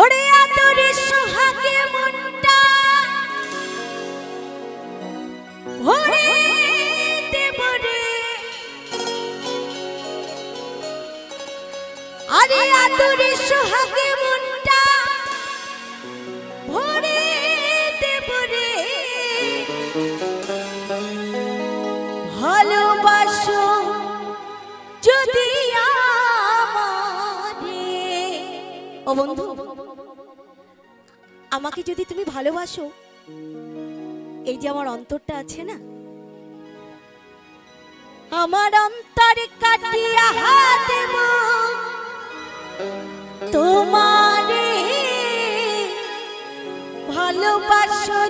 ওরে আদরে সোহাগে মনটা ওরে দেবরে। আরে আদরে সোহাগে মনটা ভরে দেবরে। ভালোবাসো যদি আমারে। ও বন্ধু আমাকে যদি তুমি ভালোবাসো, এই যে আমার অন্তরটা আছে না? আমার অন্তরে কাটিয়া দেব তোমারে ভালোবাসো।